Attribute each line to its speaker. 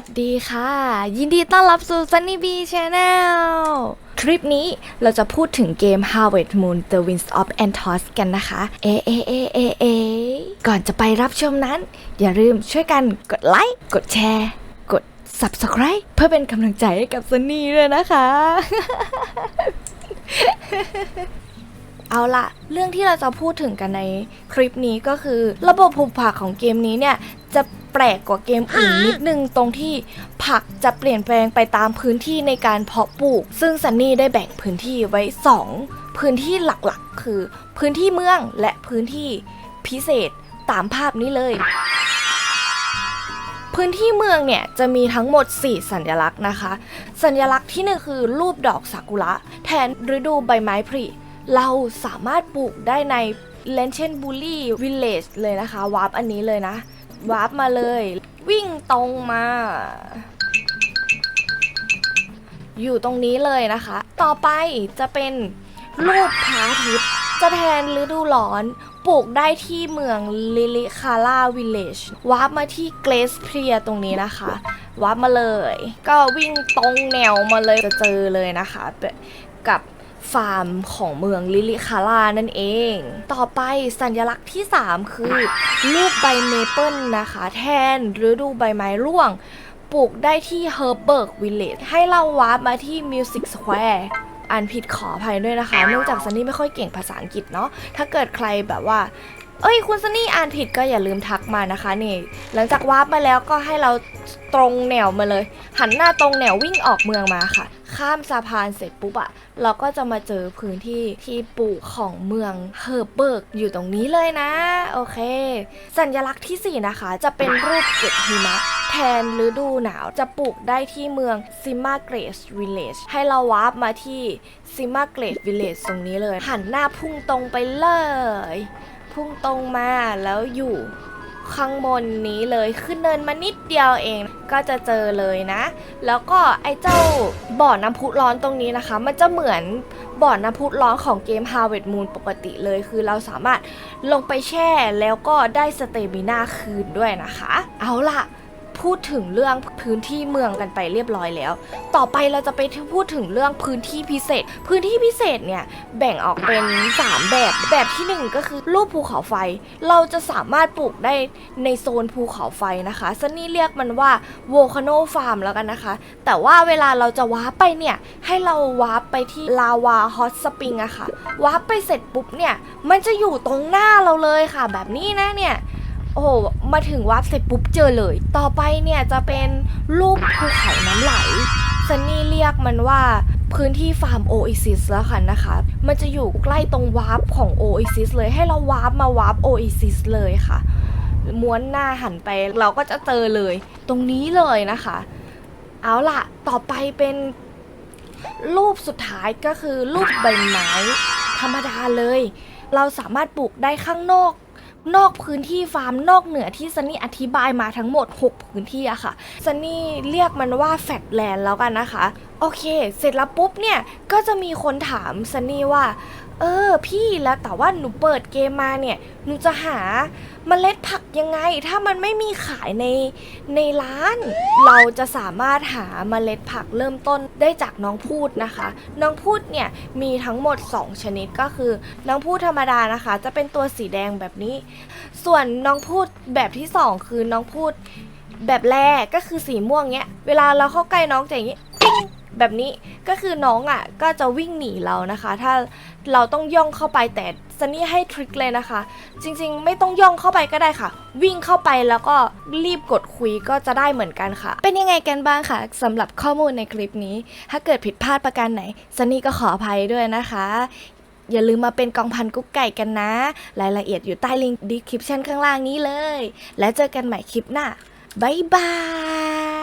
Speaker 1: สดีค่ะ ยินดีต้อนรับสู่ Sunny B Channel คลิปนี้เราจะพูดถึงเกม Harvest Moon The Winds of Antos กันนะคะ เอเอเอเอเอก่อนจะไปรับชมนั้น อย่าลืมช่วยกันกดไลค์ กดแชร์ กด Subscribe เพื่อเป็นกำลังใจให้กับ Sunny ด้วยนะคะ เอาละเรื่องที่เราจะพูดถึงกันในคลิปนี้ก็คือ ระบบปลูกผักของเกมนี้เนี่ยจะ แปลกกว่าเกมอื่นนิดนึงตรงที่ผักจะเปลี่ยนแปลงไปตามพื้นที่ในการเพาะปลูก ซึ่งซันนี่ได้แบ่งพื้นที่ไว้ 2 พื้นที่หลักๆ คือ พื้นที่เมืองและพื้นที่พิเศษตามภาพนี้เลย พื้นที่เมืองเนี่ยจะมีทั้งหมด 4 สัญลักษณ์นะคะ สัญลักษณ์ที่หนึ่งคือรูปดอกซากุระแทนฤดูใบไม้ผลิเราสามารถปลูกได้ในเลนเชนบูลี่วิลเลจเลยนะคะวาร์ปอันนี้เลยนะ วาร์ปมาเลย วิ่งตรงมา อยู่ตรงนี้เลยนะคะ ต่อไปจะเป็นรูปพระอาทิตย์จะแทนฤดูร้อนปลูกได้ที่เมืองลิลิคาร่าวิลเลจวาร์ปมาที่เกรสเพลียตรงนี้นะคะวาร์ปมาเลย ก็วิ่งตรงแนวมาเลยจะเจอเลยนะคะ กับ ฟาร์มของเมืองลิลิคาร่านั่นเอง ต่อไปสัญลักษณ์ที่ 3 คือ ลูกใบเมเปิลนะคะ แทนฤดูใบไม้ร่วง ปลูกได้ที่เฮอร์เบิร์กวิลเลจให้เราวาร์ปมาที่มิวสิกสแควร์อ่านผิดขออภัยด้วยนะคะ เนื่องจากซันนี่ไม่ค่อยเก่งภาษาอังกฤษเนาะ ถ้าเกิดใครแบบว่า เอ้ยคุณซันนี่อ่านผิดก็อย่าลืมทักมานะคะนี่ หลังจากวาร์ปมาแล้วก็ให้เราตรงแนวมาเลย หันหน้าตรงแนววิ่งออกเมืองมาค่ะ ข้ามสะพานเสร็จปุ๊บอะเราก็จะมาเจอพื้นที่ที่ปลูกของเมืองเฮอร์เบิร์กอยู่ตรงนี้เลยนะ โอเค สัญลักษณ์ที่ 4 นะคะ จะเป็นรูปเกล็ดหิมะแทนฤดูหนาวจะปลูกได้ที่เมืองซิมาเกรสวิลเลจให้เราวาร์ปมาที่ซิมาเกรสวิลเลจตรงนี้เลย หันหน้าพุ่งตรงไปเลย พุ่งตรงมาแล้วอยู่ข้างบนนี้เลยขึ้นเนินมานิดเดียวเองก็จะเจอเลยนะ แล้วก็ไอ้เจ้าบ่อน้ำพุร้อนตรงนี้นะคะ มันจะเหมือนบ่อน้ำพุร้อนของเกม Harvest Moon ปกติเลย คือเราสามารถลงไปแช่แล้วก็ได้สเตมิน่าคืนด้วยนะคะ เอาล่ะ พูดถึงเรื่องพื้นที่เมืองกันไปเรียบร้อยแล้ว ต่อไปเราจะไปพูดถึงเรื่องพื้นที่พิเศษ พื้นที่พิเศษเนี่ยแบ่งออกเป็น 3 แบบ แบบที่ 1 ก็คือรูปภูเขาไฟ เราจะสามารถปลูกได้ในโซนภูเขาไฟนะคะซันนี่เรียกมันว่าโวคาโนฟาร์มแล้วกันนะคะ แต่ว่าเวลาเราจะวาร์ปไปเนี่ยให้เราวาร์ปไปที่ลาวาฮอตสปริงอะค่ะวาร์ปไปเสร็จปุ๊บเนี่ยมันจะอยู่ตรงหน้าเราเลยค่ะ แบบนี้นะเนี่ย โอ้โห มาถึงวัดเสร็จปุ๊บเจอเลย ต่อไปเนี่ยจะเป็นรูปภูเขาน้ำไหลซันนี่เรียกมันว่าพื้นที่ฟาร์มโอเอซิสแล้วค่ะนะคะ มันจะอยู่ใกล้ตรงวาร์ปของโอเอซิสเลย ให้เราวาร์ปมาวาร์ปโอเอซิสเลยค่ะ ม้วนหน้าหันไปเราก็จะเจอเลย ตรงนี้เลยนะคะ เอาล่ะ ต่อไปเป็นรูปสุดท้ายก็คือรูปใบไม้ธรรมดาเลย เราสามารถปลูกได้ข้างนอก นอกพื้นที่ฟาร์มนอกเหนือที่ซันนี่อธิบายมาทั้งหมด 6 พื้นที่อะค่ะซันนี่เรียกมันว่าแฟตแลนด์แล้วกันนะคะโอเค เสร็จแล้วปุ๊บเนี่ย ก็จะมีคนถามซันนี่ว่า เออ พี่แล้วแต่ว่าหนูเปิดเกมมาเนี่ย หนูจะหาเมล็ดผักยังไง ถ้ามันไม่มีขายในในร้าน เราจะสามารถหาเมล็ดผักเริ่มต้นได้จากน้องพูดนะคะ น้องพูดเนี่ยมีทั้งหมด 2 ชนิดก็คือ น้องพูดธรรมดานะคะ จะเป็นตัวสีแดงแบบนี้ ส่วนน้องพูดแบบที่ 2 คือน้องพูดแบบแรกก็คือสีม่วงเนี้ย เวลาเราเข้าใกล้น้องจะอย่างนี้ แบบนี้ก็คือน้องอะก็จะวิ่งหนีเรานะคะ ถ้าเราต้องย่องเข้าไปแต่ซันนี่ให้ทริคเลยนะคะ จริงๆ ไม่ต้องย่องเข้าไปก็ได้ค่ะ วิ่งเข้าไปแล้วก็รีบกดคุยก็จะได้เหมือนกันค่ะ เป็นยังไงกันบ้างคะสำหรับข้อมูลในคลิปนี้ ถ้าเกิดผิดพลาดประการไหนซันนี่ก็ขออภัยด้วยนะคะ อย่าลืมมาเป็นกองพันกุ๊กไก่กันนะ รายละเอียดอยู่ใต้ลิงก์ดีคริปชั่นข้างล่างนี้เลย แล้วเจอกันใหม่คลิปหน้าบ๊ายบาย